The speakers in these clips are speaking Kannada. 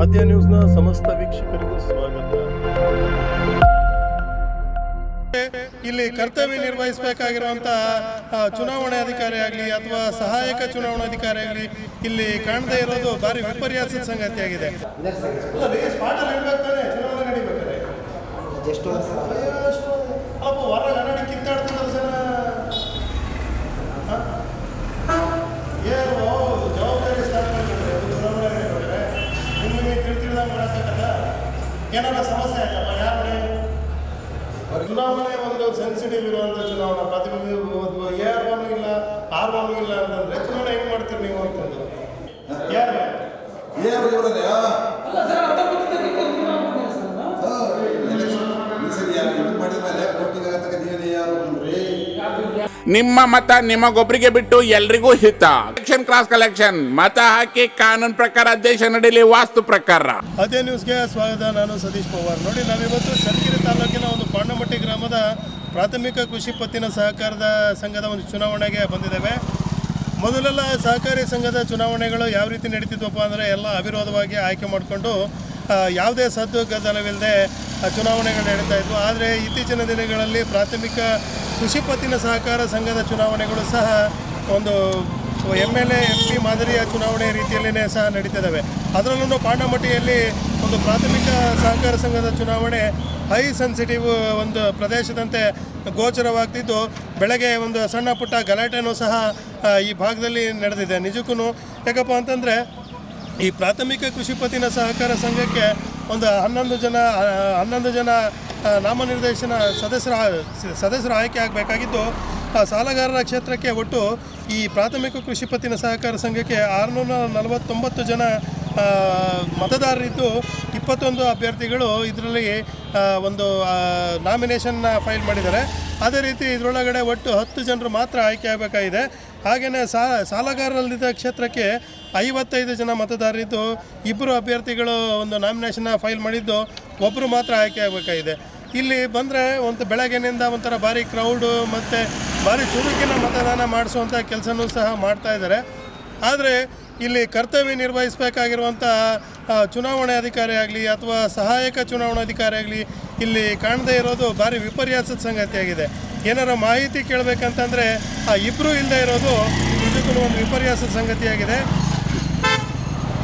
ಆದ್ಯ ನ್ಯೂಸ್ನ ಸಮಸ್ತ ವೀಕ್ಷಕರಿಗೂ ಸ್ವಾಗತ. ಇಲ್ಲಿ ಕರ್ತವ್ಯ ನಿರ್ವಹಿಸಬೇಕಾಗಿರುವಂತಹ ಚುನಾವಣೆ ಅಧಿಕಾರಿ ಆಗಲಿ ಅಥವಾ ಸಹಾಯಕ ಚುನಾವಣಾ ಅಧಿಕಾರಿ ಆಗಲಿ ಇಲ್ಲಿ ಕಾಣದೇ ಇರೋದು ಭಾರಿ ವಿಪರ್ಯಾಸ ಸಂಗತಿಯಾಗಿದೆ ಅಲ್ಲ, ಈ spot ಅಲ್ಲಿ ಇರ್ಬೇಕು ತಾನೇ, ಚುನಾವಣೆ ನಡೀಬೇಕಾದ್ರೆ. ಎಷ್ಟು ವರ್ಷ ಅಯ್ಯೋ, ಅಪ್ಪ ಹೊರಗೆ ಕನ್ನಡಿ ಕಿತ್ತಾಡ್ತಿದ್ದಾರೆ ಜನ ಹ? ಏನು ಜವಾಬ್ದಾರಿ ಸ್ಥಾನಗಳಿದ್ರೆ ಅದು ಚುನಾವಣೆ ನಡೀಬೇಕಾದ್ರೆ ನಿಮ್ಗೆ ನೀವು ತಿಳ್ತಿಳ್ದಂಗೆ ಮಾಡೋಕ್ಕಾಗಲ್ಲ ಏನಾರ ಸಮಸ್ಯೆ ಆಯ್ತಪ್ಪ ಯಾರು ಚುನಾವಣೆ ಒಂದು ಸೆನ್ಸಿಟಿವ್ ಇರುವಂಥ ಚುನಾವಣಾ ಪ್ರಾತಿನಿಧ್ಯ ಎ ಆರ್ ಒನ್ ಇಲ್ಲ ಆರ್ ಒನ್ ಇಲ್ಲ ಅಂತಂದ್ರೆ ಚುನಾವಣೆ ಹೆಂಗ್ ಮಾಡ್ತೀರಿ ನೀವು ಅಂತಂದ್ರೆ? ಯಾರು? ಯಾರು ನಿಮ್ಮ ಮತ ನಿಮಗೊಬ್ಬರಿಗೆ ಬಿಟ್ಟು ಎಲ್ರಿಗೂ ಹಿತ. ಎಲೆಕ್ಷನ್ ಕ್ರಾಸ್ ಕಲೆಕ್ಷನ್ ಮತ ಹಾಕಿ ಕಾನೂನು ಪ್ರಕಾರ ದೇಶ ನಡೀಲಿ ವಾಸ್ತು ಪ್ರಕಾರ. ಅದೇ ನ್ಯೂಸ್ಗೆ ಸ್ವಾಗತ. ನಾನು ಸತೀಶ್ ಪವಾರ್. ನೋಡಿ ನಾವಿವತ್ತು ಚನ್ನಗಿರಿ ತಾಲೂಕಿನ ಒಂದು ಪಾಂಡಮಟ್ಟಿ ಗ್ರಾಮದ ಪ್ರಾಥಮಿಕ ಕೃಷಿ ಪತ್ತಿನ ಸಹಕಾರದ ಸಂಘದ ಒಂದು ಚುನಾವಣೆಗೆ ಬಂದಿದ್ದೇವೆ. ಮೊದಲೆಲ್ಲ ಸಹಕಾರಿ ಸಂಘದ ಚುನಾವಣೆಗಳು ಯಾವ ರೀತಿ ನಡೀತಿದ್ವಪ್ಪ ಅಂದರೆ ಎಲ್ಲ ಅವಿರೋಧವಾಗಿ ಆಯ್ಕೆ ಮಾಡಿಕೊಂಡು ಯಾವುದೇ ಸದ್ದು ಗದ್ದಲವಿಲ್ಲದೆ ಚುನಾವಣೆಗಳು ನಡೀತಾ ಇದ್ವು. ಆದರೆ ಇತ್ತೀಚಿನ ದಿನಗಳಲ್ಲಿ ಪ್ರಾಥಮಿಕ ಕೃಷಿ ಪತ್ತಿನ ಸಹಕಾರ ಸಂಘದ ಚುನಾವಣೆಗಳು ಸಹ ಒಂದು M L A M P ಮಾದರಿಯ ಚುನಾವಣೆ ರೀತಿಯಲ್ಲಿನೇ ಸಹ ನಡೀತಿದ್ದಾವೆ. ಅದರಲ್ಲೂ ಪಾಂಡಮಟ್ಟಿಯಲ್ಲಿ ಒಂದು ಪ್ರಾಥಮಿಕ ಸಹಕಾರ ಸಂಘದ ಚುನಾವಣೆ ಹೈ ಸೆನ್ಸಿಟಿವ್ ಒಂದು ಪ್ರದೇಶದಂತೆ ಗೋಚರವಾಗ್ತಿದ್ದು. ಬೆಳಗ್ಗೆ ಒಂದು ಸಣ್ಣ ಪುಟ್ಟ ಗಲಾಟೆನೂ ಸಹ ಈ ಭಾಗದಲ್ಲಿ ನಡೆದಿದೆ. ನಿಜಕ್ಕೂ ಯಾಕಪ್ಪ ಅಂತಂದರೆ, ಈ ಪ್ರಾಥಮಿಕ ಕೃಷಿ ಪತ್ತಿನ ಸಹಕಾರ ಸಂಘಕ್ಕೆ ಒಂದು ಹನ್ನೊಂದು ಜನ ಹನ್ನೊಂದು ಜನ ನಾಮನಿರ್ದೇಶನ ಸದಸ್ಯರ ಸದಸ್ಯರ ಆಯ್ಕೆ ಆಗಬೇಕಾಗಿದ್ದು ಆ, ಸಾಲಗಾರರ ಕ್ಷೇತ್ರಕ್ಕೆ ಒಟ್ಟು ಈ ಪ್ರಾಥಮಿಕ ಕೃಷಿ ಪತ್ತಿನ ಸಹಕಾರ ಸಂಘಕ್ಕೆ ಆರುನೂರ ನಲವತ್ತೊಂಬತ್ತು ಜನ ಮತದಾರರಿದ್ದು ಇಪ್ಪತ್ತೊಂದು ಅಭ್ಯರ್ಥಿಗಳು ಇದರಲ್ಲಿ ಒಂದು ನಾಮಿನೇಷನ್ನ ಫೈಲ್ ಮಾಡಿದ್ದಾರೆ. ಅದೇ ರೀತಿ ಇದರೊಳಗಡೆ ಒಟ್ಟು ಹತ್ತು ಜನರು ಮಾತ್ರ ಆಯ್ಕೆ ಆಗಬೇಕಾಗಿದೆ. ಹಾಗೆಯೇ ಸಾಲಗಾರರಲ್ಲಿದ್ದ ಕ್ಷೇತ್ರಕ್ಕೆ ಐವತ್ತೈದು ಜನ ಮತದಾರರಿದ್ದು ಇಬ್ಬರು ಅಭ್ಯರ್ಥಿಗಳು ಒಂದು ನಾಮಿನೇಷನ್ನ ಫೈಲ್ ಮಾಡಿದ್ದು ಒಬ್ಬರು ಮಾತ್ರ ಆಯ್ಕೆ ಆಗಬೇಕಾಗಿದೆ. ಇಲ್ಲಿ ಬಂದರೆ ಒಂದು ಬೆಳಗ್ಗೆನಿಂದ ಒಂಥರ ಭಾರಿ ಕ್ರೌಡು ಮತ್ತು ಭಾರಿ ಚುರುಕಿನ ಮತದಾನ ಮಾಡಿಸುವಂಥ ಕೆಲಸನೂ ಸಹ ಮಾಡ್ತಾ ಇದ್ದಾರೆ. ಆದರೆ ಇಲ್ಲಿ ಕರ್ತವ್ಯ ನಿರ್ವಹಿಸಬೇಕಾಗಿರುವಂಥ ಚುನಾವಣೆ ಅಧಿಕಾರಿ ಆಗಲಿ ಅಥವಾ ಸಹಾಯಕ ಚುನಾವಣಾಧಿಕಾರಿ ಆಗಲಿ ಇಲ್ಲಿ ಕಾಣದೇ ಇರೋದು ಭಾರಿ ವಿಪರ್ಯಾಸದ ಸಂಗತಿಯಾಗಿದೆ ಏನಾರ ಮಾಹಿತಿ ಕೇಳಬೇಕಂತಂದರೆ, ಆ ಇಬ್ಬರೂ ಇಲ್ಲದೆ ಇರೋದು ನಿಜಕ್ಕೂ ಒಂದು ವಿಪರ್ಯಾಸದ ಸಂಗತಿಯಾಗಿದೆ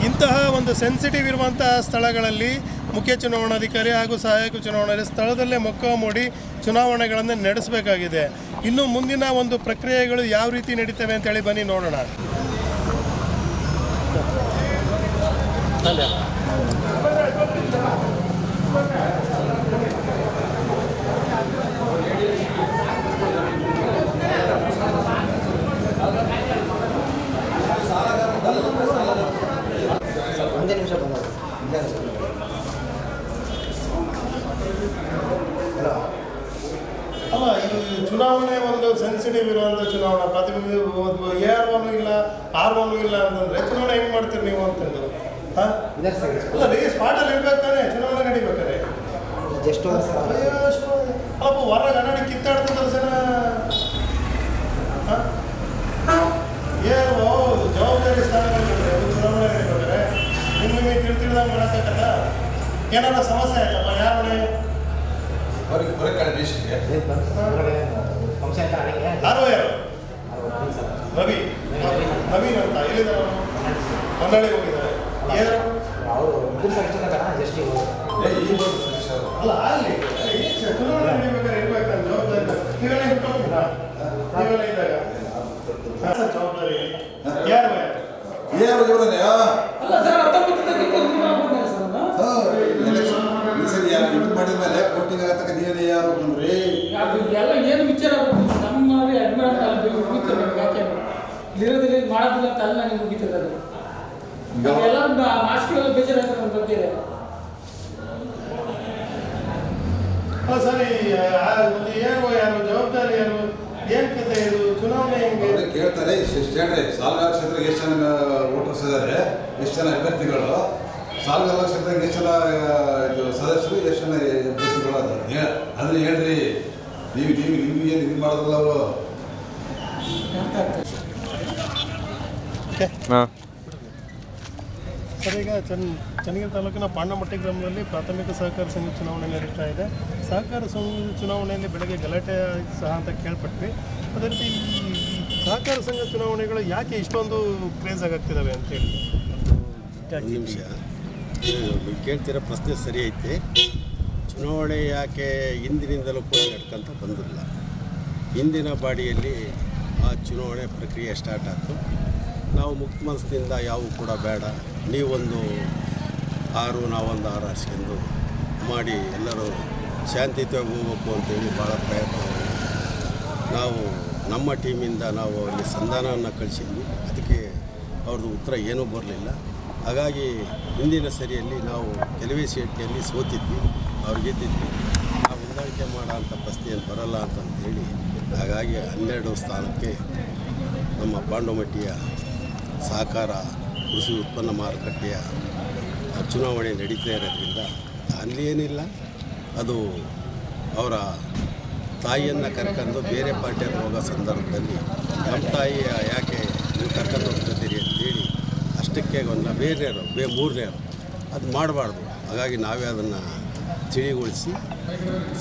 ಇಂತಹ ಒಂದು ಸೆನ್ಸಿಟಿವ್ ಇರುವಂಥ ಸ್ಥಳಗಳಲ್ಲಿ ಮುಖ್ಯ ಚುನಾವಣಾಧಿಕಾರಿ ಹಾಗೂ ಸಹಾಯಕ ಚುನಾವಣಾಧಿಕಾರಿ ಸ್ಥಳದಲ್ಲೇ ಮೊಕ್ಕ ಮೂಡಿ ಚುನಾವಣೆಗಳನ್ನು ನಡೆಸಬೇಕಾಗಿದೆ. ಇನ್ನು ಮುಂದಿನ ಒಂದು ಪ್ರಕ್ರಿಯೆಗಳು ಯಾವ ರೀತಿ ನಡೀತವೆ ಅಂತೇಳಿ ಬನ್ನಿ ನೋಡೋಣ. ಒಂದೇ ನಿಮಿಷ ಬಂದವರು ಇಲ್ಲೇ ಸರ್ ಹಲೋ ಅಲ್ಲ ಇದು ಚುನಾವಣೆ ಒಂದು ಸೆನ್ಸಿಟಿವ್ ಇರುವಂಥ ಚುನಾವಣಾ. ಪ್ರತಿನಿಧಿ ಎ ಆರ್ ಒನ್ ಇಲ್ಲ ಆರ್ ಒನ್ ಇಲ್ಲ ಅಂತಂದ್ರೆ ಚುನಾವಣೆ ಹೆಂಗ್ ಮಾಡ್ತೀರಿ ನೀವು ಅಂತಂದು? ಹಾಂ? ಅಲ್ಲ ರೀ ಸ್ಪಾಟಲ್ಲಿ ಇರ್ಬೇಕು ತಾನೇ ಚುನಾವಣೆ ನಡಿಬೇಕಾದ್ರೆ ಎಷ್ಟು ವರ್ಷ ಅಯ್ಯೋ, ಅಪ್ಪ ಹೊರಗೆ ಕನ್ನಡಿ ಕಿತ್ತಾಡ್ತಿದ್ದಾರೆ ಜನ. ಹ? ಏನು ಜವಾಬ್ದಾರಿ ಸ್ಥಾನಗಳು ಚುನಾವಣೆ ನಡಿಬೇಕಾರೆ ನಿಮ್ಗೆ ನೀವು ತಿಳ್ತಿಳ್ದಂಗೆ ಮಾಡೋಕ್ಕಾಗಲ್ಲ ಏನಾರ ಸಮಸ್ಯೆ ಆಯ್ತಪ್ಪ ಯಾರು ಅವ್ರಿಗೆ ಬರೋ ಕಡೆ ದೇಶಕ್ಕೆ ಯಾರು ಯಾರು ರವಿ ನವೀನ್ ಅಂತ ಎಲ್ಲಿದ್ದಾರೆ ಅವನು ಹೊನ್ನಾಳಿಗೆ ಹೋಗಿದ್ದಾರೆ ಸದಸ್ಯರು. ಅಲ್ಲ ಅಲ್ಲಿ ಚುನಾವಣೆ ಇರ್ಬೇಕಂತ ಜವಾಬ್ದಾರಿ ನೀವೆಲ್ಲ ಬಿಟ್ಟೋಗ್ತೀರಾ ನೀವೆಲ್ಲ ಇದ್ದಾಗ ಜವಾಬ್ದಾರಿ ಯಾರು ಯಾರು ಏನು ಇವರೇ ಅಲ್ಲ ಸರ್ ಇಲ್ಲಿರೋದಿಲ್ಲ ಇಲ್ಲಿ ಮಾಡೋದಿಲ್ಲ ಅಂತ ಅಲ್ಲ ನನಗೆ ಮುಗಿತದೆ ಅದು ಎಲ್ಲ ಮಾಸ್ಕ್ಗಳೆಲ್ಲ ನನ್ನ ಬಗ್ಗೆ. ಹಾಂ ಸರಿ ಆ, ಒಂದು ಏನು ಯಾರು ಜವಾಬ್ದಾರಿ ಯಾರು ಏನು ಕತೆ ಇದು? ಚುನಾವಣೆ ಹೆಂಗೆ? ಕೇಳ್ತಾರೆ ಎಷ್ಟು ಎಷ್ಟು ಹೇಳ್ರಿ ಸಾಲಗಾರ ಕ್ಷೇತ್ರಕ್ಕೆ ಎಷ್ಟು ಜನ ವೋಟರ್ಸ್ ಇದ್ದಾರೆ ಎಷ್ಟು ಜನ ಅಭ್ಯರ್ಥಿಗಳು ಸಾಲಗಾರ ಕ್ಷೇತ್ರಕ್ಕೆ ಎಷ್ಟು ಜನ ಇದು ಸದಸ್ಯರು ಎಷ್ಟು ಜನ ಅಭ್ಯರ್ಥಿಗಳು ಅದ ಅದನ್ನ ಹೇಳ್ರಿ. ನೀವು ನೀವು ನಿಮ್ಗೆ ಏನು ಇದು ಮಾಡೋದಿಲ್ಲ ಅವರು. ಅರ್ಥ ಹಾಂ. ಓಕೆ ಸರ್ ಈಗ ಚನ್ ಚನ್ನಗಿರಿ ತಾಲೂಕಿನ ಪಾಂಡಮಟ್ಟಿ ಗ್ರಾಮದಲ್ಲಿ ಪ್ರಾಥಮಿಕ ಸಹಕಾರ ಸಂಘ ಚುನಾವಣೆ ನಡೀತಾ ಇದೆ. ಸಹಕಾರ ಸಂಘ ಚುನಾವಣೆಯಲ್ಲಿ ಬೆಳಗ್ಗೆ ಗಲಾಟೆ ಸಹ ಅಂತ ಕೇಳ್ಪಟ್ವಿ. ಅದೇ ರೀತಿ ಈ ಸಹಕಾರ ಸಂಘ ಚುನಾವಣೆಗಳು ಯಾಕೆ ಇಷ್ಟೊಂದು ಕ್ರೇಜ್ ಆಗಾಗ್ತಿದ್ದಾವೆ ಅಂತೇಳಿ ಒಂದು ನಿಮಿಷ. ನೀವು ಕೇಳ್ತಿರೋ ಪ್ರಶ್ನೆ ಸರಿ ಐತೆ. ಚುನಾವಣೆ ಯಾಕೆ ಹಿಂದಿನಿಂದಲೂ ಕೂಡ ನಡ್ಕೊಂತ ಬಂದಿಲ್ಲ. ಹಿಂದಿನ ಬಾಡಿಯಲ್ಲಿ ಆ ಚುನಾವಣೆ ಪ್ರಕ್ರಿಯೆ ಸ್ಟಾರ್ಟ್ ಆಯಿತು ನಾವು ಮುಕ್ತ ಮನಸ್ಸಿನಿಂದ ಯಾವೂ ಕೂಡ ಬೇಡ. ನೀವೊಂದು ಆರು, ನಾವೊಂದು ಆರು ಹಾಸ್ಕೊಂಡು ಮಾಡಿ ಎಲ್ಲರೂ ಶಾಂತಿಯುತವಾಗಿ ಹೋಗ್ಬೇಕು ಅಂತೇಳಿ ಭಾಳ ಪ್ರಯತ್ನ. ನಾವು ನಮ್ಮ ಟೀಮಿಂದ ನಾವು ಅಲ್ಲಿ ಸಂಧಾನವನ್ನು ಕಳಿಸಿದ್ವಿ. ಅದಕ್ಕೆ ಅವ್ರದ್ದು ಉತ್ತರ ಏನೂ ಬರಲಿಲ್ಲ. ಹಾಗಾಗಿ ಹಿಂದಿನ ಸರಿಯಲ್ಲಿ ನಾವು ಕೆಲವೇ ಸೇಟಿಯಲ್ಲಿ ಸೋತಿದ್ವಿ, ಅವ್ರು ಗೆದ್ದಿದ್ವಿ. ನಾವು ಹೊಂದಾಣಿಕೆ ಮಾಡೋ ಅಂಥ ಪ್ರಶ್ನೆ ಬರಲ್ಲ ಅಂತಂತೇಳಿ ಹಾಗಾಗಿ ಹನ್ನೆರಡು ಸ್ಥಾನಕ್ಕೆ ನಮ್ಮ ಪಾಂಡವಮಟ್ಟಿಯ ಸಹಕಾರ, ಕೃಷಿ ಉತ್ಪನ್ನ ಮಾರುಕಟ್ಟೆಯ ಚುನಾವಣೆ ನಡೀತಾ ಇರೋದ್ರಿಂದ ಅಲ್ಲಿ ಏನಿಲ್ಲ ಅದು ಅವರ ತಾಯಿಯನ್ನು ಕರ್ಕೊಂಡು ಬೇರೆ ಪಾರ್ಟಿಯಲ್ಲಿ ಹೋಗೋ ಸಂದರ್ಭದಲ್ಲಿ ನಮ್ಮ ತಾಯಿ ಯಾಕೆ ನೀವು ಕರ್ಕೊಂಡು ಹೋಗ್ತಿದ್ದೀರಿ ಅಂತೇಳಿ ಅಷ್ಟಕ್ಕೆ ಒಂದು ಬೇರೆಯವರು ಬೇ ಮೂರನೇರು ಅದು ಮಾಡಬಾರ್ದು. ಹಾಗಾಗಿ ನಾವೇ ಅದನ್ನು ತಿಳಿಗೊಳಿಸಿ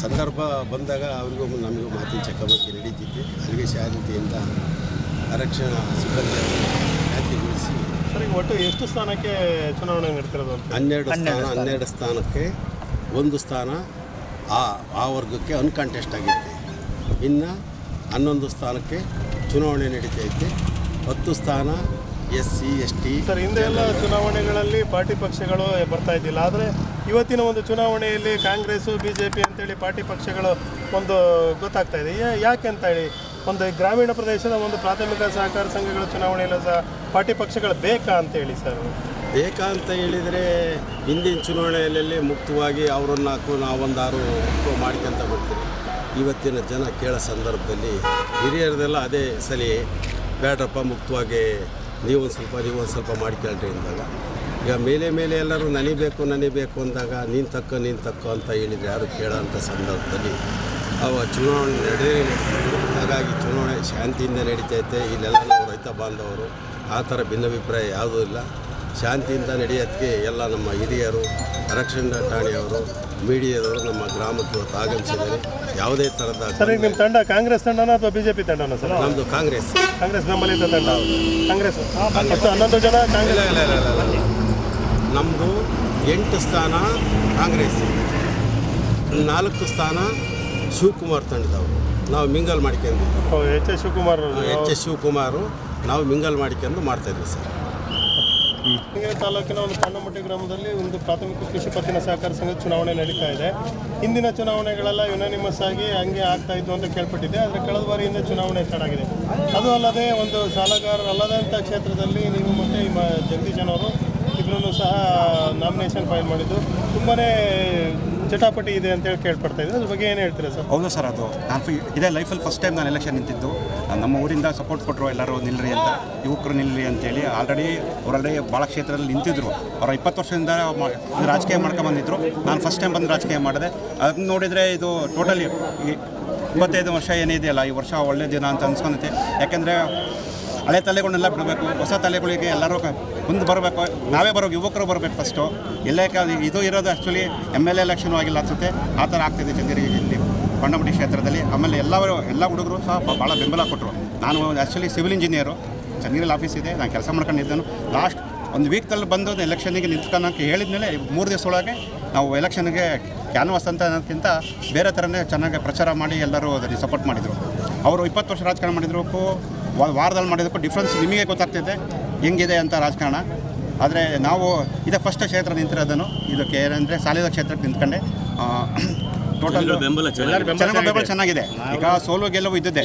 ಸಂದರ್ಭ ಬಂದಾಗ ಅವರಿಗೂ ನಮಗೂ ಮಾತಿನ ಚಕಮಕಿ ನಡೀತಿತ್ತು. ಅಲ್ಲಿಗೆ ಶಾಂತಿಯಿಂದ ಆರಕ್ಷಣಾ ಸಿಬ್ಬಂದಿ ಸರ್ ಈಗ ಒಟ್ಟು ಎಷ್ಟು ಸ್ಥಾನಕ್ಕೆ ಚುನಾವಣೆ ನಡೀತಿರೋದು ಅಂತ? ಹನ್ನೆರಡು ಸ್ಥಾನ ಹನ್ನೆರಡು ಸ್ಥಾನಕ್ಕೆ ಒಂದು ಸ್ಥಾನ ಆ ಆ ವರ್ಗಕ್ಕೆ ಅನ್ಕಂಟೆಸ್ಟ್ ಆಗಿತ್ತು. ಇನ್ನು ಹನ್ನೊಂದು ಸ್ಥಾನಕ್ಕೆ ಚುನಾವಣೆ ನಡೀತೈತೆ. ಹತ್ತು ಸ್ಥಾನ S C S T. Sir ಹಿಂದೆ ಎಲ್ಲ ಚುನಾವಣೆಗಳಲ್ಲಿ ಪಾರ್ಟಿ ಪಕ್ಷಗಳು ಬರ್ತಾ ಇದ್ದಿಲ್ಲ. ಆದರೆ ಇವತ್ತಿನ ಒಂದು ಚುನಾವಣೆಯಲ್ಲಿ ಕಾಂಗ್ರೆಸ್ಸು ಬಿ ಜೆ ಪಿ ಅಂತೇಳಿ ಪಾರ್ಟಿ ಪಕ್ಷಗಳು ಒಂದು ಗೊತ್ತಾಗ್ತಾ ಇದೆ. ಯಾಕೆ ಅಂತ ಹೇಳಿ? ಒಂದು ಗ್ರಾಮೀಣ ಪ್ರದೇಶದ ಒಂದು ಪ್ರಾಥಮಿಕ ಸಹಕಾರ ಸಂಘಗಳ ಚುನಾವಣೆಯಲ್ಲ ಸಹ ಪಾರ್ಟಿ ಪಕ್ಷಗಳು ಬೇಕಾ ಅಂತ ಹೇಳಿ ಸರ್. ಬೇಕಾ ಅಂತ ಹೇಳಿದರೆ ಹಿಂದಿನ ಚುನಾವಣೆಯಲ್ಲಿ ಮುಕ್ತವಾಗಿ ಅವರನ್ನು ಹಾಕು ನಾವೊಂದಾರು ಮಾಡ್ಕೊಂತ ಬರ್ತೀವಿ. ಇವತ್ತಿನ ಜನ ಕೇಳೋ ಸಂದರ್ಭದಲ್ಲಿ ಹಿರಿಯರದೆಲ್ಲ ಅದೇ ಸಲಿ ಬೇಡ್ರಪ್ಪ ಮುಕ್ತವಾಗಿ ನೀವೊಂದು ಸ್ವಲ್ಪ ನೀವೊಂದು ಸ್ವಲ್ಪ ಮಾಡ್ಕೊಳ್ರಿ ಅಂದಾಗ. ಈಗ ಮೇಲೆ ಮೇಲೆ ಎಲ್ಲರೂ ನನಿಬೇಕು ನನಿಬೇಕು ಅಂದಾಗ, ನೀನು ತಕ್ಕ ನೀನು ತಕ್ಕ ಅಂತ ಹೇಳಿದರೆ ಯಾರು ಕೇಳೋಂಥ ಸಂದರ್ಭದಲ್ಲಿ ಅವ ಚುನಾವಣೆ ನಡೆಯೇ ನಡೀತಿತ್ತು ಹಾಗಾಗಿ ಚುನಾವಣೆ ಶಾಂತಿಯಿಂದ ನಡೀತೈತೆ. ಇಲ್ಲೆಲ್ಲ ನಾವು ರೈತ ಬಾಂಧವರು ಆ ಥರ ಭಿನ್ನಾಭಿಪ್ರಾಯ ಯಾವುದೂ ಇಲ್ಲ. ಶಾಂತಿಯಿಂದ ನಡೆಯೋದಕ್ಕೆ ಎಲ್ಲ ನಮ್ಮ ಹಿರಿಯರು ಆರಕ್ಷಣಾ ಠಾಣೆಯವರು ಮೀಡಿಯಾದವರು ನಮ್ಮ ಗ್ರಾಮಕ್ಕೆ ಇವತ್ತು ಆಗಮಿಸಿದ್ದಾರೆ. ಯಾವುದೇ ಥರದ ಸರ್ ಈಗ ನಿಮ್ಮ ತಂಡ ಕಾಂಗ್ರೆಸ್ ತಂಡನ ಅಥವಾ ಬಿ ಜೆ ಪಿ ತಂಡನ ಸರ್? ನಮ್ಮದು ಕಾಂಗ್ರೆಸ್. ಕಾಂಗ್ರೆಸ್ ಬೆಂಬಲಿತ ತಂಡ. ಕಾಂಗ್ರೆಸ್. ಮತ್ತು ಹನ್ನೊಂದು ಜನ ಕಾಂಗ್ರೆಸ್. ನಮ್ಮದು ಎಂಟು ಸ್ಥಾನ ಕಾಂಗ್ರೆಸ್. ನಾಲ್ಕು ಸ್ಥಾನ ಶಿವಕುಮಾರ್ ತಂಡದವರು. ನಾವು ಮಿಂಗಲ್ ಮಾಡ್ಕೊಂಡು. H S Shivakumar H S Shivakumar ನಾವು ಮಿಂಗಲ್ ಮಾಡ್ಕೊಂಡು ಮಾಡ್ತಾಯಿದ್ವಿ ಸರ್. ಚನ್ನಗಿರಿ ತಾಲೂಕಿನ ಒಂದು ಪಣ್ಣಮಟ್ಟಿ ಗ್ರಾಮದಲ್ಲಿ ಒಂದು ಪ್ರಾಥಮಿಕ ಕೃಷಿ ಪತ್ತಿನ ಸಹಕಾರ ಸಂಘದ ಚುನಾವಣೆ ನಡೀತಾ ಇದೆ. ಹಿಂದಿನ ಚುನಾವಣೆಗಳೆಲ್ಲ ಯುನಾನಿಮಸ್ ಆಗಿ ಹಂಗೆ ಆಗ್ತಾ ಇದ್ದು ಅಂತ ಕೇಳ್ಪಟ್ಟಿದೆ ಆದರೆ ಕಳೆದ ಬಾರಿಯಿಂದ ಚುನಾವಣೆ ಸ್ಟಾರ್ಟ್ ಆಗಿದೆ. ಅದು ಅಲ್ಲದೆ ಒಂದು ಸಾಲಗಾರರಲ್ಲದಂಥ ಕ್ಷೇತ್ರದಲ್ಲಿ ನೀವು ಮತ್ತು ಜಗದೀಶನ್ ಅವರು ಇಬ್ಬರೂ ಸಹ ನಾಮಿನೇಷನ್ ಫೈಲ್ ಮಾಡಿದ್ದು. ತುಂಬಾ ಚಟಾಪಟಿ ಇದೆ ಅಂತೇಳಿ ಕೇಳ್ಪಡ್ತಾ ಇದೆ ಅದ್ರ ಬಗ್ಗೆ ಏನು ಹೇಳ್ತೀರಾ ಸರ್? ಹೌದು ಸರ್, ಅದು ನಾನು ಇದೇ ಲೈಫಲ್ಲಿ ಫಸ್ಟ್ ಟೈಮ್ ನಾನು ಎಲೆಕ್ಷನ್ ನಿಂತಿದ್ದು. ನಮ್ಮ ಊರಿಂದ ಸಪೋರ್ಟ್ ಕೊಟ್ಟರು ಎಲ್ಲರೂ ನಿಲ್ಲರಿ ಅಂತ, ಯುವಕರು ನಿಲ್ಲರಿ ಅಂತೇಳಿ ಆಲ್ರೆಡಿ ಅವರಲ್ಲಿ ಭಾಳ ಕ್ಷೇತ್ರದಲ್ಲಿ ನಿಂತಿದ್ರು. ಅವರ ಇಪ್ಪತ್ತು ವರ್ಷದಿಂದ ರಾಜಕೀಯ ಮಾಡ್ಕೊಂಬಂದಿದ್ರು ನಾನು ಫಸ್ಟ್ ಟೈಮ್ ಬಂದು ರಾಜಕೀಯ ಮಾಡಿದೆ. ಅದನ್ನ ನೋಡಿದರೆ ಇದು ಟೋಟಲಿ ಇಪ್ಪತ್ತೈದು ವರ್ಷ ಏನಿದೆಯಲ್ಲ, ಈ ವರ್ಷ ಒಳ್ಳೆ ದಿನ ಅಂತ ಅನ್ಸ್ಕೊಂಡೈತೆ. ಯಾಕೆಂದರೆ ಹಳೆ ತಲೆಗಳನ್ನೆಲ್ಲ ಬಿಡಬೇಕು, ಹೊಸ ತಲೆಗಳಿಗೆ ಎಲ್ಲರೂ ಮುಂದೆ ಬರಬೇಕು. ನಾವೇ ಬರೋ ಯುವಕರು ಬರಬೇಕು ಫಸ್ಟು ಎಲ್ಲೇ ಇದು ಇರೋದು ಆ್ಯಕ್ಚುಲಿ ಎಂ ಎಲ್ ಎಲೆಕ್ಷನ್ ಆಗಿಲ್ಲ ಅನ್ಸುತ್ತೆ. ಆ ಥರ ಆಗ್ತಿದೆ ಚಂದಿರಿ ಇಲ್ಲಿ ಬಂಡಮಟ್ಟಿ ಕ್ಷೇತ್ರದಲ್ಲಿ. ಆಮೇಲೆ ಎಲ್ಲರೂ, ಎಲ್ಲ ಹುಡುಗರು ಸಹ ಭಾಳ ಬೆಂಬಲ ಕೊಟ್ಟರು ನಾನು ಆ್ಯಕ್ಚುಲಿ ಸಿವಿಲ್ ಇಂಜಿನಿಯರು ಚಂದಿರಲ್ಲಿ ಆಫೀಸ್ ಇದೆ, ನಾನು ಕೆಲಸ ಮಾಡ್ಕೊಂಡಿದ್ದೇನೆ. ಲಾಸ್ಟ್ ಒಂದು ವೀಕಲ್ಲಿ ಬಂದು ಎಲೆಕ್ಷನ್ಗೆ ಅಂತ ಹೇಳಿದ್ಮೇಲೆ ಮೂರು ದಿವಸ ಒಳಗೆ ನಾವು ಎಲೆಕ್ಷನ್ಗೆ ಕ್ಯಾನ್ವಾಸ್ ಅಂತ ಅನ್ನೋದಕ್ಕಿಂತ ಬೇರೆ ಥರನೇ ಚೆನ್ನಾಗಿ ಪ್ರಚಾರ ಮಾಡಿ ಎಲ್ಲರೂ ಅದನ್ನು ಸಪೋರ್ಟ್ ಮಾಡಿದರು. ಅವರು ಇಪ್ಪತ್ತು ವರ್ಷ ರಾಜಕಾರಣ ಮಾಡಿದ್ರು. ವಾರದಲ್ಲಿ ಮಾಡಿದಕ್ಕೂ ಡಿಫ್ರೆನ್ಸ್ ನಿಮಗೆ ಗೊತ್ತಾಗ್ತಿದೆ. ಹೆಂಗಿದೆ ಅಂತ ರಾಜಕಾರಣ. ಆದರೆ ನಾವು ಇದೇ ಫಸ್ಟ್ ಕ್ಷೇತ್ರ ನಿಂತಿರೋದನ್ನು ಇದಕ್ಕೆ ಏನಂದರೆ ಸಾಲಿದ ಕ್ಷೇತ್ರಕ್ಕೆ ನಿಂತ್ಕೊಂಡೆ. ಟೋಟಲ್ ಬೆಂಬಲ ಬೆಂಬಲ ಚೆನ್ನಾಗಿದೆ. ಈಗ ಸೋಲು ಗೆಲುವು ಇದ್ದಿದೆ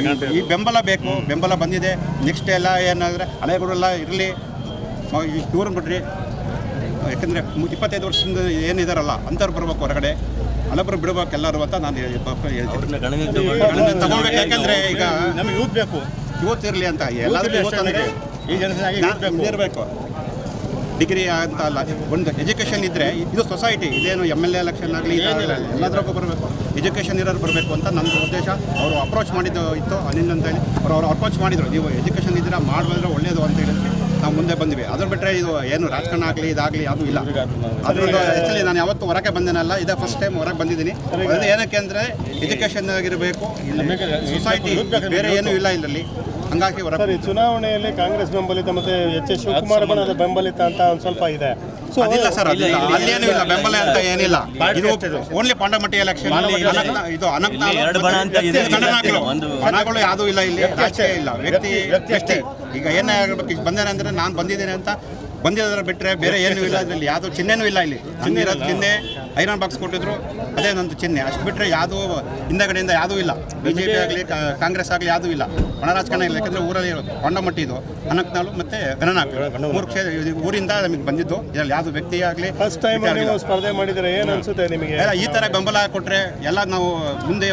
ಈ- ಈ ಬೆಂಬಲ ಬೇಕು ಬೆಂಬಲ ಬಂದಿದೆ. ನೆಕ್ಸ್ಟ್ ಎಲ್ಲ ಏನಾದರೆ ಹಳೆಗಳೆಲ್ಲ ಇರಲಿ. ಇವ್ರನ್ನ ಬಿಡ್ರಿ. ಯಾಕಂದರೆ ಇಪ್ಪತ್ತೈದು ವರ್ಷದಿಂದ ಏನಿದಾರಲ್ಲ ಅಂಥವ್ರು ಬರ್ಬೇಕು ಹೊರಗಡೆ. ಹಲಬ್ರು ಬಿಡಬೇಕೆಲ್ಲರೂ ಎಲ್ಲರೂ ಅಂತ ನಾನು ಹೇಳ್ತೀನಿ. ಗಣನೆ ತಗೊಳ್ಬೇಕು ಯಾಕಂದ್ರೆ ಈಗ ನಮಗೆ ಯೂತ್ ಬೇಕು. ಯೂತ್ ಇರಲಿ ಅಂತ ಎಲ್ಲರೂ ಈ ಜನಸಂಖ್ಯೆ ಇರಬೇಕು. ಡಿಗ್ರಿ ಅಂತ ಅಲ್ಲ ಒಂದು ಎಜುಕೇಷನ್ ಇದ್ರೆ ಇದು ಸೊಸೈಟಿ ಇದೇನು ಎಂ ಎಲ್ ಎ ಎಲೆಕ್ಷನ್ ಆಗಲಿ ಎಲ್ಲದ್ರಾಗೂ ಬರಬೇಕು. ಎಜುಕೇಷನ್ ಇರೋರು ಬರಬೇಕು ಅಂತ ನನ್ನ ಉದ್ದೇಶ. ಅವರು ಅಪ್ರೋಚ್ ಮಾಡಿದ್ದು ಇತ್ತು ಅನಿಲ್ ಅಂತ ಹೇಳಿ. ಅವರು ಅವ್ರು ಅಪ್ರೋಚ್ ಮಾಡಿದರು. ನೀವು ಎಜುಕೇಷನ್ ಇದ್ದೀರಾ ಮಾಡಿದ್ರೆ ಒಳ್ಳೆಯದು ಅಂತ ಹೇಳಿದ್ರೆ. ನಾವು ಮುಂದೆ ಬಂದಿವಿ. ಅದ್ರ ಬಿಟ್ಟರೆ ಇದು ಏನು ರಾಜಕಾರಣ ಆಗಲಿ ಇದಾಗಲಿ ಅದು ಇಲ್ಲ. ಅದ್ರಿಂದ ಆ್ಯಕ್ಚುಲಿ ನಾನು ಯಾವತ್ತೂ ಹೊರಗೆ ಬಂದೇನಲ್ಲ ಇದೇ ಫಸ್ಟ್ ಟೈಮ್ ಹೊರಗೆ ಬಂದಿದ್ದೀನಿ. ಅದು ಏನಕ್ಕೆ ಅಂದರೆ ಎಜುಕೇಷನ್ ಆಗಿರಬೇಕು ಸೊಸೈಟಿ ಬೇರೆ ಏನೂ ಇಲ್ಲ ಇದರಲ್ಲಿ. ಹಂಗಾಗಿ ಸರಿ ಸರ್ ಚುನಾವಣೆಯಲ್ಲಿ ಕಾಂಗ್ರೆಸ್ ಬೆಂಬಲಿತ ಮತ್ತೆ ಎಚ್ ಎಸ್ ಶಿವಕುಮಾರ್ ಬಣ್ಣದ ಬೆಂಬಲಿತ ಅಂತ ಒಂದು ಸ್ವಲ್ಪ ಇದೆ. ಸೊ ಅದಿಲ್ಲ ಸರ್ ಅದಿಲ್ಲ. ಅಲ್ಲೇನು ಇಲ್ಲ ಬೆಂಬಲ ಅಂತ ಏನಿಲ್ಲ. ಇದು ಓನ್ಲಿ ಪಾಂಡಮಟ್ಟಿ ಎಲೆಕ್ಷನ್ ಇದು ಅನಂತನಾಗ್ ಎರಡು ಬಣ ಅಂತ ಇದೆ. ಒಂದು- ಬಣಗಳು ಯಾವುದೂ ಇಲ್ಲ ಇಲ್ಲಿ. ರಾಜಕೀಯ ಇಲ್ಲ. ವ್ಯಕ್ತಿ ವ್ಯಕ್ತಿ ಈಗ ಏನೇ ಆಗಬೇಕು ಈಗ ಬಂದೇನೆ ಅಂದ್ರೆ ನಾನು ಬಂದಿದ್ದೇನೆ ಅಂತ ಬಂದಿರೋದ್ರ ಬಿಟ್ಟರೆ ಬೇರೆ ಏನೂ ಇಲ್ಲ. ಅದರಲ್ಲಿ ಯಾವುದು ಚಿಹ್ನೆನೂ ಇಲ್ಲ ಇಲ್ಲಿ. ಚಿಹ್ನೆ ಇರೋದು ಚಿಹ್ನೆ. ಐರನ್ ಬಾಕ್ಸ್ ಕೊಟ್ಟಿದ್ರು ಅದೇ ನಂದು ಚಿಹ್ನೆ. ಅಷ್ಟು ಬಿಟ್ಟರೆ ಯಾವುದೋ ಹಿಂದಗಡೆಯಿಂದ ಯಾವುದೂ ಇಲ್ಲ. ಬಿ ಜೆ ಪಿ ಆಗಲಿ ಕಾಂಗ್ರೆಸ್ ಆಗಲಿ ಯಾವುದೂ ಇಲ್ಲ. ಒಣ ರಾಜಕಾರಣ ಇಲ್ಲ ಯಾಕಂದರೆ ಊರಲ್ಲಿ ಹೊಂಡಮಟ್ಟಿ ಇದು. ಅನಂತನಾಳು ಮತ್ತು ಗಣನಾಕ್ ಮೂರು ಕ್ಷೇತ್ರ ಊರಿಂದ ನಮಗೆ ಬಂದಿದ್ದು. ಇದರಲ್ಲಿ ಯಾವುದು ವ್ಯಕ್ತಿ ಆಗಲಿ ಫಸ್ಟ್ ಟೈಮ್ ಸ್ಪರ್ಧೆ ಮಾಡಿದರೆ ಏನು ಅನ್ಸುತ್ತೆ ನಿಮಗೆ? ಈ ಥರ ಬೆಂಬಲ ಕೊಟ್ಟರೆ ಎಲ್ಲ ನಾವು ಮುಂದೆ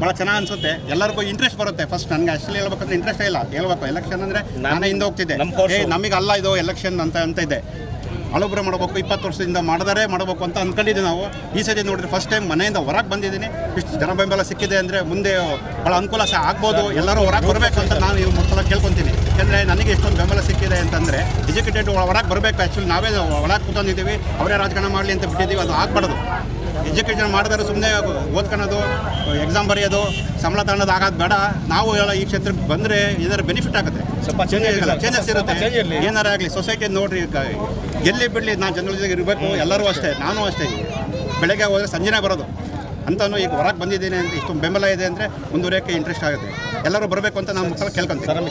ಭಾಳ ಚೆನ್ನಾಗಿ ಅನ್ಸುತ್ತೆ. ಎಲ್ಲರಿಗೂ ಇಂಟ್ರೆಸ್ಟ್ ಬರುತ್ತೆ ಫಸ್ಟ್ ನನಗೆ ಅಷ್ಟು ಹೇಳ್ಬೇಕಂದ್ರೆ ಇಂಟ್ರೆಸ್ಟೇ ಇಲ್ಲ. ಹೇಳ್ಬೇಕು. ಎಲೆಕ್ಷನ್ ಅಂದರೆ ನಾನೇ ಹಿಂದೆ ಹೋಗ್ತಿದ್ದೆ. ನಮಗೆ ಅಲ್ಲ ಇದು ಎಲೆಕ್ಷನ್ ಅಂತ ಅಂತ ಇದೆ. ಹಳಬ್ರೆ ಮಾಡಬೇಕು ಇಪ್ಪತ್ತು ವರ್ಷದಿಂದ ಮಾಡಿದರೆ ಮಾಡಬೇಕು ಅಂತ ಅಂದ್ಕೊಂಡಿದ್ದೀವಿ ನಾವು. ಈ ಸತಿ ನೋಡಿದ್ರೆ ಫಸ್ಟ್ ಟೈಮ್ ಮನೆಯಿಂದ ಹೊರಗೆ ಬಂದಿದ್ದೀನಿ. ಇಷ್ಟು ಜನ ಬೆಂಬಲ ಸಿಕ್ಕಿದೆ ಅಂದರೆ ಮುಂದೆ ಭಾಳ ಅನುಕೂಲ ಸಹ ಆಗ್ಬೋದು. ಎಲ್ಲರೂ ಹೊರಗೆ ಬರಬೇಕು ಅಂತ ನಾನು ಈ ಮೊದಲ ಕೇಳ್ಕೊತೀನಿ. ಯಾಕಂದರೆ ನನಗೆ ಎಷ್ಟೊಂದು ಬೆಂಬಲ ಸಿಕ್ಕಿದೆ ಅಂತಂದರೆ ಎಜುಕೇಟೆಡ್ ಹೊರಗೆ ಬರಬೇಕು. ಆ್ಯಕ್ಚುಲಿ ನಾವೇ ಒಳಗೆ ಕೂತ್ಕೊಂಡಿದ್ದೀವಿ. ಅವರೇ ರಾಜಕಾರಣ ಮಾಡಲಿ ಅಂತ ಬಿಟ್ಟಿದ್ದೀವಿ. ಅದು ಆಗಬಾರ್ದು. ಎಜುಕೇಷನ್ ಮಾಡಿದ್ರೆ ಸುಮ್ಮನೆ ಓದ್ಕೊಳೋದು ಎಕ್ಸಾಮ್ ಬರೆಯೋದು ಸಂಬಳ ತಗೊಳ್ಳೋದು ಆಗೋದು ಬೇಡ. ನಾವು ಹೇಳೋ ಈ ಕ್ಷೇತ್ರಕ್ಕೆ ಬಂದರೆ ಏನಾದ್ರೂ ಬೆನಿಫಿಟ್ ಆಗುತ್ತೆ. ಸ್ವಲ್ಪ ಚೇಂಜಸ್ ಇರುತ್ತೆ. ಏನಾರ ಆಗಲಿ ಸೊಸೈಟಿ ನೋಡ್ರಿ ಎಲ್ಲಿ ಬಿಡಲಿ ನಾನು ಜನರ ಜೊತೆಗೆ ಇರಬೇಕು, ಎಲ್ಲರೂ ಅಷ್ಟೇ, ನಾನು ಅಷ್ಟೇ. ಬೆಳಗ್ಗೆ ಹೋದರೆ ಸಂಜೆನೇ ಬರೋದು. ಅಂತಾನು ಈಗ ಹೊರಗೆ ಬಂದಿದ್ದೀನಿ ಅಂತ ಇಷ್ಟು ಬೆಂಬಲ ಇದೆ ಅಂದರೆ ಮುಂದುವರಿಯೋಕ್ಕೆ ಇಂಟ್ರೆಸ್ಟ್ ಆಗುತ್ತೆ. ಎಲ್ಲರೂ ಬರಬೇಕು ಅಂತ ನಾನು ಮಕ್ಕಳು ಕೇಳ್ಕೊಂತೀವಿ.